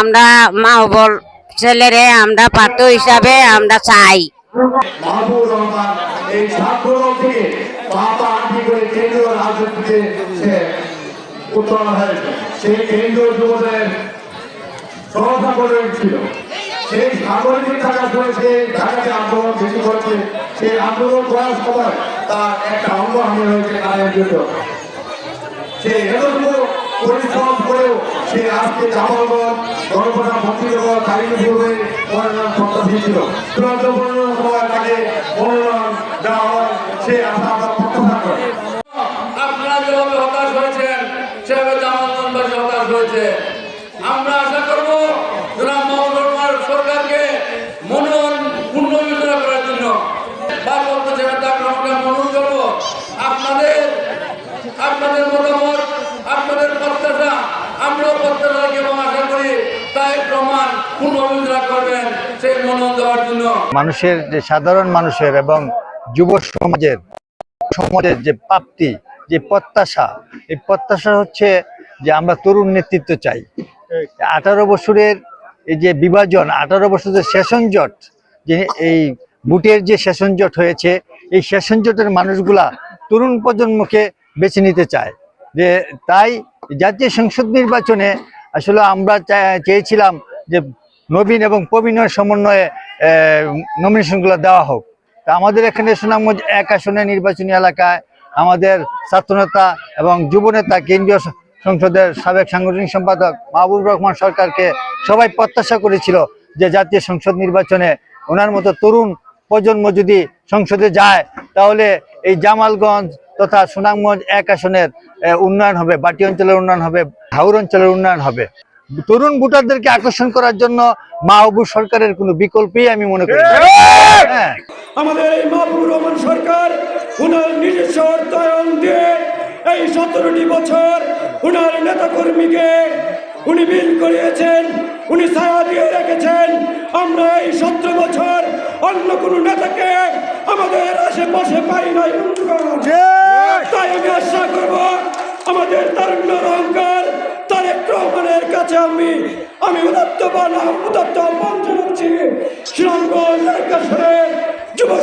আমরা মা বল ছেলেরে আমরা পাত্র হিসাবে আমরা চাই। সেই সাগরিক ঢাকাতে আন্দোলন বেশি করেছে সেই আন্দোলন করার সময় তার একটা অঙ্গ হয়েছে জন্য পরিশ্রম করেও সে আজকে জামালগঞ্জ গণপনা ভক্তিনগর কালীপুরে মনোনয়ন প্রত্যাশী দিয়েছিল চূড়ান্ত মনোনয়ন সময় তাকে মনোনয়ন দেওয়া হয় সে আশা আমরা প্রত্যাশা করি। আপনারা যেভাবে হতাশ হয়েছেন, সেভাবে জামালগঞ্জবাসী হতাশ হয়েছে। আমরা আশা করব জনাব মোহাম্মদ রহমান সরকারকে মনোনয়ন পুনর্বিবেচনা করার জন্য ভারপ্রাপ্ত চেয়ারম্যান ডক্টর আমরা অনুরোধ করব আপনাদের আপনাদের মতামত আপনাদের প্রত্যাশা আমরাও প্রত্যাশা আশা করি তাই প্রমাণ পুনর্বিবেচনা করবেন সেই মনোনয়ন দেওয়ার জন্য। মানুষের যে সাধারণ মানুষের এবং যুব সমাজের সমাজের যে প্রাপ্তি, যে প্রত্যাশা, এই প্রত্যাশা হচ্ছে যে আমরা তরুণ নেতৃত্ব চাই। আঠারো বছরের এই যে বিভাজন, আঠারো বছরের সেশন জট, যে এই বুটের যে সেশন জট হয়েছে, এই সেশন জটের মানুষগুলা তরুণ প্রজন্মকে বেছে নিতে চায়। যে তাই জাতীয় সংসদ নির্বাচনে আসলে আমরা চেয়েছিলাম যে নবীন এবং প্রবীণের সমন্বয়ে নমিনেশনগুলো দেওয়া হোক। তা আমাদের এখানে সুনামগঞ্জ এক আসনে নির্বাচনী এলাকায় আমাদের ছাত্রনেতা এবং যুবনেতা কেন্দ্রীয় সংসদের সাবেক সাংগঠনিক সম্পাদক মাহবুব রহমান সরকারকে সবাই প্রত্যাশা করেছিল যে জাতীয় সংসদ নির্বাচনে ওনার মতো তরুণ প্রজন্ম যদি সংসদে যায়, তাহলে এই জামালগঞ্জ তথা সুনামগঞ্জ এক আসনের উন্নয়ন হবে বাটি অঞ্চলের উন্নয়ন হবে হাউর অঞ্চলের উন্নয়ন হবে। তরুণ ভোটারদেরকে আকর্ষণ করার জন্য মাহবুব সরকারের কোনো বিকল্পই আমি মনে করি হ্যাঁ। আমাদের এই মাহবুব রহমান সরকার উনার নিজস্ব অর্থায়ন দিয়ে এই সতেরোটি বছর উনার নেতাকর্মীকে উনি বিল করিয়েছেন উনি ছায়া দিয়ে রেখেছেন। আমরা এই সতেরো বছর অন্য কোনো নেতাকে আমাদের আশেপাশে পাই নাই।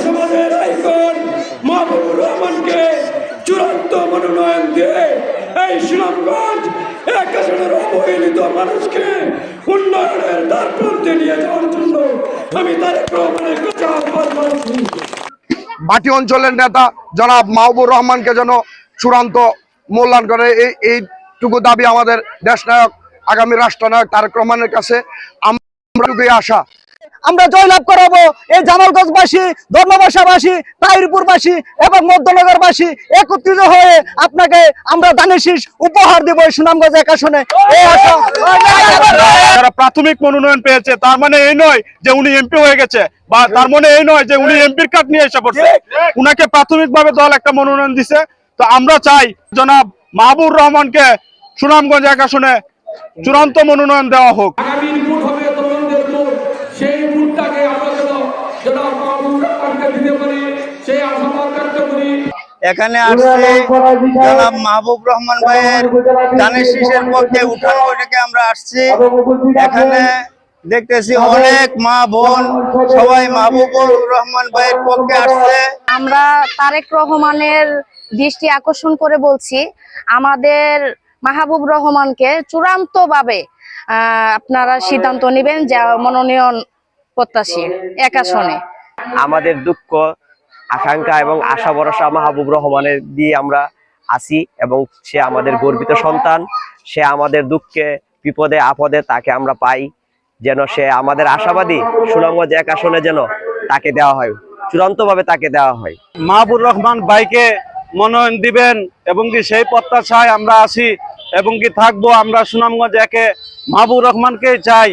সমাজের আইকন মাহবুবুর রহমানকে চূড়ান্ত মনোনয়ন দিয়ে এই শ্রীরামগঞ্জ এলাকাশনের অবহেলিত মানুষকে উন্নয়নের দ্বার প্রান্তে নিয়ে যাওয়ার জন্য আমি তারেক রহমানের কাছে আহ্বান জানাচ্ছি। বাটি অঞ্চলের নেতা জনাব মাহবুর রহমানকে যেন চূড়ান্ত মূল্যায়ন করে, এই এইটুকু দাবি আমাদের দেশনায়ক, আগামী রাষ্ট্রনায়ক তারেক রহমানের কাছে। আমরা আশা আমরা জয়লাভ করাবো। এই জামালগঞ্জবাসী, ধর্মবাসাবাসী, তাহিরপুরবাসী এবং মধ্যনগরবাসী একত্রিত হয়ে আপনাকে আমরা দানের শীষ উপহার দেবো এই সুনামগঞ্জ এক আসনে যারা প্রাথমিক মনোনয়ন পেয়েছে, তার মানে এই নয় যে উনি এমপি হয়ে গেছে, বা তার মানে এই নয় যে উনি এমপির কার্ড নিয়ে এসে পড়ছে। উনাকে প্রাথমিকভাবে দল একটা মনোনয়ন দিছে। তো আমরা চাই জনাব মাহবুব রহমানকে সুনামগঞ্জ এক আসনে চূড়ান্ত মনোনয়ন দেওয়া হোক। এখানে আসছে জনাব মাহবুব রহমান ভাইয়ের দানের শীষের পক্ষে উঠান বৈঠকে আমরা আসছি। এখানে দেখতেছি অনেক মা বোন সবাই মাহবুবুর রহমান ভাইয়ের পক্ষে আসছে। আমরা তারেক রহমানের দৃষ্টি আকর্ষণ করে বলছি আমাদের মাহবুব রহমানকে চূড়ান্তভাবে আহ, আপনারা সিদ্ধান্ত নেবেন যা মনোনয়ন প্রত্যাশী এক আসনে আমাদের দুঃখ, আকাঙ্ক্ষা এবং আশা ভরসা মাহবুব রহমানের দিয়ে আমরা আসি এবং সে আমাদের গর্বিত সন্তান। সে আমাদের দুঃখে, বিপদে, আপদে তাকে আমরা পাই যেন সে আমাদের আশাবাদী সুনামগঞ্জ এক আসনে যেন তাকে দেওয়া হয়, চূড়ান্তভাবে তাকে দেওয়া হয়। মাহবুব রহমান ভাইকে মনোনয়ন দিবেন এবং কি সেই প্রত্যাশায় আমরা আসি এবং কি থাকব আমরা সুনামগঞ্জ একে মাহবুব রহমানকে চাই।